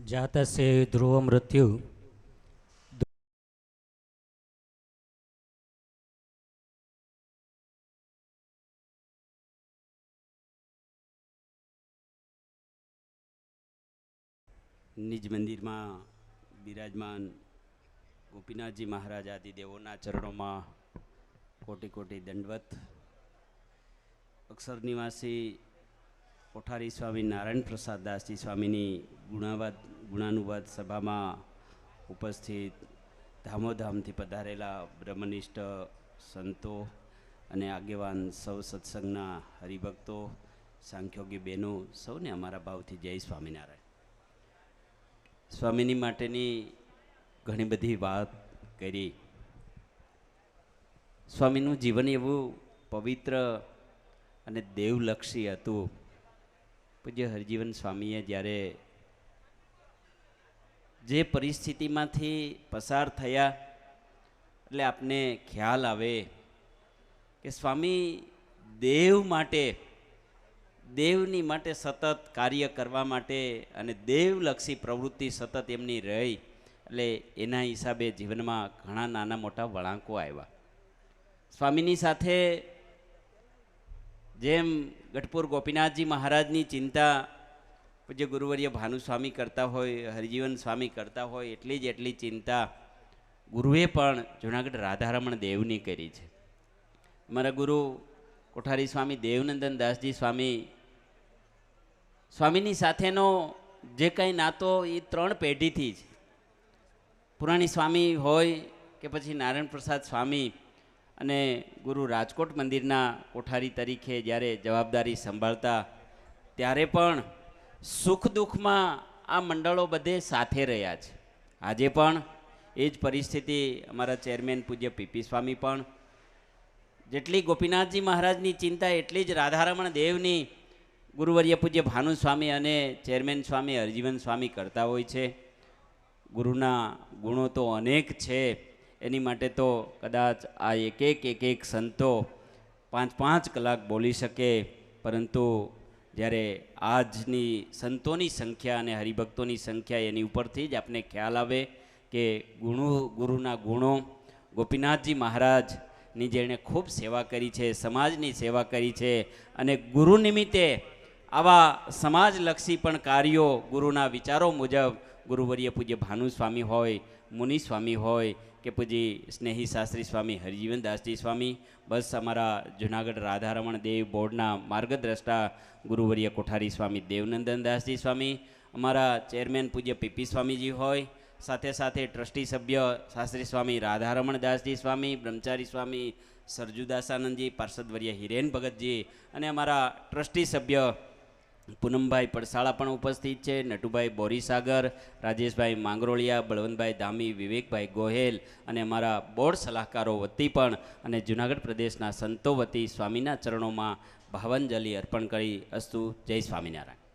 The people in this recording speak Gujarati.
જાતસ્ય ધ્રુવ મૃત્યુ નિજ મંદિરમાં બિરાજમાન ગોપીનાથજી મહારાજ આદિ દેવોના ચરણોમાં કોટી કોટી દંડવત, અક્ષર નિવાસી કોઠારી સ્વામી નારાયણ પ્રસાદ દાસજી સ્વામીની ગુણાવાદ, ગુણાનુવાદ સભામાં ઉપસ્થિત ધામોધામથી પધારેલા બ્રહ્મનિષ્ઠ સંતો અને આગેવાન સૌ સત્સંગના હરિભક્તો, સાંખ્યોગી બહેનો, સૌને અમારા ભાવથી જય સ્વામિનારાયણ. સ્વામીની માટેની ઘણી બધી વાત કરી. સ્વામીનું જીવન એવું પવિત્ર અને દેવલક્ષી હતું. પૂજ્ય હરજીવન સ્વામીએ જ્યારે જે પરિસ્થિતિમાંથી પસાર થયા, એટલે આપને ખ્યાલ આવે કે સ્વામી દેવ માટે, દેવની માટે સતત કાર્ય કરવા માટે અને દેવલક્ષી પ્રવૃત્તિ સતત એમની રહી, એટલે એના હિસાબે જીવનમાં ઘણા નાના મોટા વળાંકો આવ્યા. સ્વામીની સાથે જેમ ગઢપુર ગોપીનાથજી મહારાજની ચિંતા જે ગુરુવર્ય ભાનુસ્વામી કરતા હોય, હરિજીવન સ્વામી કરતા હોય, એટલી જ એટલી ચિંતા ગુરુએ પણ જુનાગઢ રાધારમણ દેવની કરી છે. મારા ગુરુ કોઠારી સ્વામી દેવનંદન દાસજી સ્વામી સ્વામીની સાથેનો જે કંઈ નાતો એ ત્રણ પેઢીથી જ પુરાણી સ્વામી હોય કે પછી નારાયણ પ્રસાદ સ્વામી અને ગુરુ રાજકોટ મંદિરના કોઠારી તરીકે જ્યારે જવાબદારી સંભાળતા, ત્યારે પણ સુખ દુઃખમાં આ મંડળો બધે સાથે રહ્યા છે. આજે પણ એ જ પરિસ્થિતિ અમારા ચેરમેન પૂજ્ય પીપી સ્વામી પણ. જેટલી ગોપીનાથજી મહારાજની ચિંતા, એટલી જ રાધારમણ દેવની ગુરુવર્ય પૂજ્ય ભાનુ અને ચેરમેન સ્વામી હરજીવન સ્વામી કરતા હોય છે. ગુરુના ગુણો તો અનેક છે. એની માટે તો કદાચ આ એક એક એક એક સંતો પાંચ પાંચ કલાક બોલી શકે, પરંતુ જ્યારે આજની સંતોની સંખ્યા અને હરિભક્તોની સંખ્યા એની ઉપરથી જ આપને ખ્યાલ આવે કે ગુણો, ગુરુના ગુણો, ગોપીનાથજી મહારાજની જેણે ખૂબ સેવા કરી છે, સમાજની સેવા કરી છે, અને ગુરુ નિમિત્તે આવા સમાજલક્ષી પણ કાર્યો ગુરુના વિચારો મુજબ ગુરુવર્ય પૂજ્ય ભાનુ સ્વામી હોય મુનિ સ્વામી હોય કે પૂજ્ય સ્નેહી શાસ્ત્રી સ્વામી, હરિજીવનદાસજી સ્વામી, બસ અમારા જુનાગઢ રાધારમણ દેવ બોર્ડના માર્ગદ્રષ્ટા ગુરુવર્ય કોઠારી સ્વામી દેવનંદન દાસજી સ્વામી, અમારા ચેરમેન પૂજ્ય પીપી સ્વામીજી હોય, સાથે સાથે ટ્રસ્ટી સભ્ય શાસ્ત્રી સ્વામી રાધારમણ દાસજી સ્વામી, બ્રહ્મચારી સ્વામી સરજુદાસાનંદજી પાર્ષદવર્ય હિરેન ભગતજી અને અમારા ટ્રસ્ટી સભ્ય પૂનમભાઈ પડસાળા પણ ઉપસ્થિત છે, નટુભાઈ બોરીસાગર, રાજેશભાઈ માંગરોળિયા, બળવંતભાઈ ધામી, વિવેકભાઈ ગોહેલ અને અમારા બોર્ડ સલાહકારો વતી પણ અને જુનાગઢ પ્રદેશના સંતો વતી સ્વામીના ચરણોમાં ભાવાંજલિ અર્પણ કરી અસ્તુ. જય સ્વામિનારાયણ.